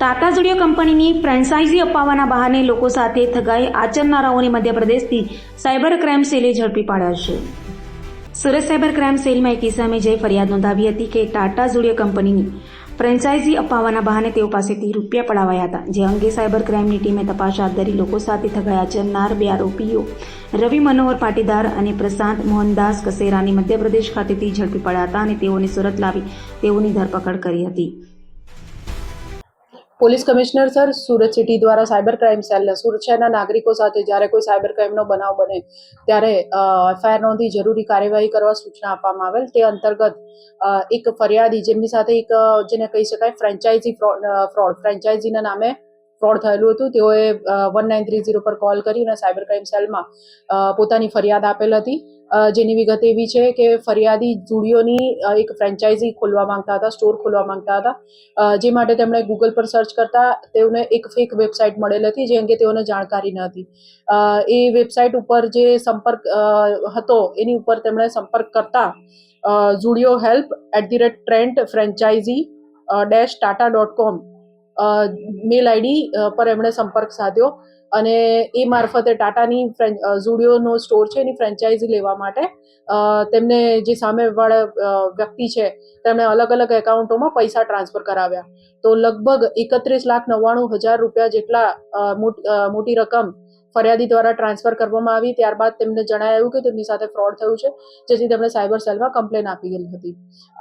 Tata studio કંપનીની franchise અપાવવાના બહાને લોકો સાથે ઠગાઈ આચરનારાઓને મધ્યપ્રદેશથી સાયબર ક્રાઇમ સેલે ઝડપી પાડ્યા છે. સુરત સાયબર ક્રાઇમ સેલમાં એક કિસ્સામે જઈ ફરિયાદ નોંધાવી હતી કે ટાટા સ્ટુડિયો કંપનીની ફ્રેન્ચાઇઝી અપાવવાના બહાને તેઓ પાસેથી રૂપિયા પડાવાયા હતા, જે અંગે સાયબર ક્રાઇમની ટીમે તપાસ હાથ ધરી લોકો સાથે ઠગાઈ આચરનાર બે આરોપીઓ, રવિ મનોહર પાટીદાર અને પ્રશાંત મોહનદાસ કસેરાની મધ્યપ્રદેશ ખાતેથી ઝડપી પડ્યા હતા અને તેઓને સુરત લાવી તેઓની ધરપકડ કરી હતી. Police commissioner sir, Surat city દ્વારા સાયબર ક્રાઇમ સેલ સુરત શહેરના નાગરિકો સાથે જ્યારે કોઈ સાયબર ક્રાઇમનો બનાવ બને, ત્યારે એફઆઈઆર નોંધી જરૂરી કાર્યવાહી કરવા સૂચના આપવામાં આવેલ. તે અંતર્ગત એક ફરિયાદી જેમની સાથે એક, જેને કહી શકાય ફ્રેન્ચાઇઝી ફ્રોડ ફ્રેન્ચાઇઝીના નામે ફ્રોડ થયેલું હતું. તેઓએ વન નાઇન થ્રી ઝીરો પર કોલ કરી અને સાયબર ક્રાઇમ સેલમાં પોતાની ફરિયાદ આપેલ હતી. જેની વિગત એવી છે કે ફરિયાદી જુડિયોની એક ફ્રેન્ચાઇઝી ખોલવા માંગતા હતા સ્ટોર ખોલવા માંગતા હતા. જે માટે તેમણે ગૂગલ પર સર્ચ કરતા તેઓને એક ફેક વેબસાઇટ મળેલ હતી, જે અંગે તેઓને જાણકારી ન હતી. એ વેબસાઇટ ઉપર જે સંપર્ક હતો, એની ઉપર તેમણે સંપર્ક કરતા Zudio help at the rate Trent franchise dash Tata dot com mail ID પર એમણે સંપર્ક સાધ્યો અને એ મારફતે ટાટાની ઝુડિયોનો સ્ટોર છે એની ફ્રેન્ચાઇઝી લેવા માટે તેમને જે સામેવાળા વ્યક્તિ છે, તેમણે અલગ અલગ એકાઉન્ટોમાં પૈસા ટ્રાન્સફર કરાવ્યા. તો લગભગ એકત્રીસ લાખ નવ્વાણું હજાર રૂપિયા જેટલા મોટી રકમ ફરિયાદી દ્વારા ટ્રાન્સફર કરવામાં આવી. ત્યારબાદ તેમને જણાવ્યું કે તેમની સાથે ફ્રોડ થયું છે, જેથી તેમણે સાયબર સેલમાં કમ્પ્લેન આપી હતી.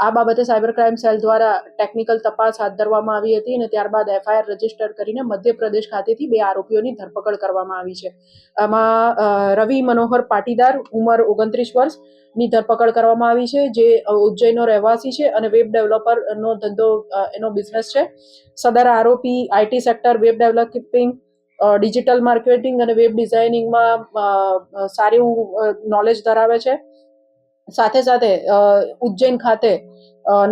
આ બાબતે સાયબર ક્રાઇમ સેલ દ્વારા ટેકનિકલ તપાસ હાથ ધરવામાં આવી હતી અને ત્યારબાદ એફઆઈઆર રજિસ્ટર કરીને મધ્યપ્રદેશ ખાતેથી બે આરોપીઓની ધરપકડ કરવામાં આવી છે. આમાં રવિ મનોહર પાટીદાર ઉંમર ઓગણત્રીસ વર્ષની ધરપકડ કરવામાં આવી છે, જે ઉજ્જૈનનો રહેવાસી છે અને વેબ ડેવલપરનો ધંધો એનો બિઝનેસ છે. સદર આરોપી IT sector web developing digital marketing અને વેબ ડિઝાઇનિંગમાં સારું નોલેજ ધરાવે છે. સાથે સાથે ઉજ્જૈન ખાતે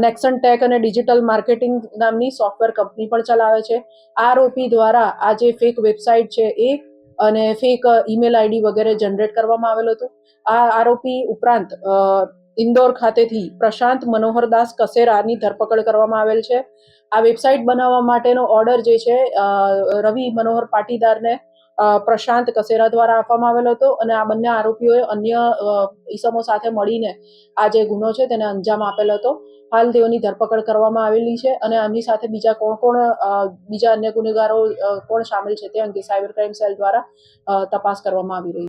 નેક્સન ટેક અને ડિજિટલ માર્કેટિંગ નામની સોફ્ટવેર કંપની પણ ચલાવે છે. આ આરોપી દ્વારા આ જે ફેક વેબસાઇટ છે એ અને ફેક ઈમેલ આઈડી વગેરે જનરેટ કરવામાં આવેલું હતું. આ આરોપી ઉપરાંત ઇન્દોર ખાતેથી પ્રશાંત મનોહરદાસ કસેરાની ધરપકડ કરવામાં આવેલ છે. આ વેબસાઇટ બનાવવા માટેનો ઓર્ડર જે છે રવિ મનોહર પાટીદારને પ્રશાંત કસેરા દ્વારા આપવામાં આવેલો હતો અને આ બંને આરોપીઓએ અન્ય ઈસમો સાથે મળીને આ જે ગુનો છે તેને અંજામ આપેલો હતો. હાલ તેઓની ધરપકડ કરવામાં આવેલી છે અને આમની સાથે બીજા કોણ કોણ બીજા અન્ય ગુનેગારો કોણ સામેલ છે તે અંગે સાયબર ક્રાઇમ સેલ દ્વારા તપાસ કરવામાં આવી રહી છે.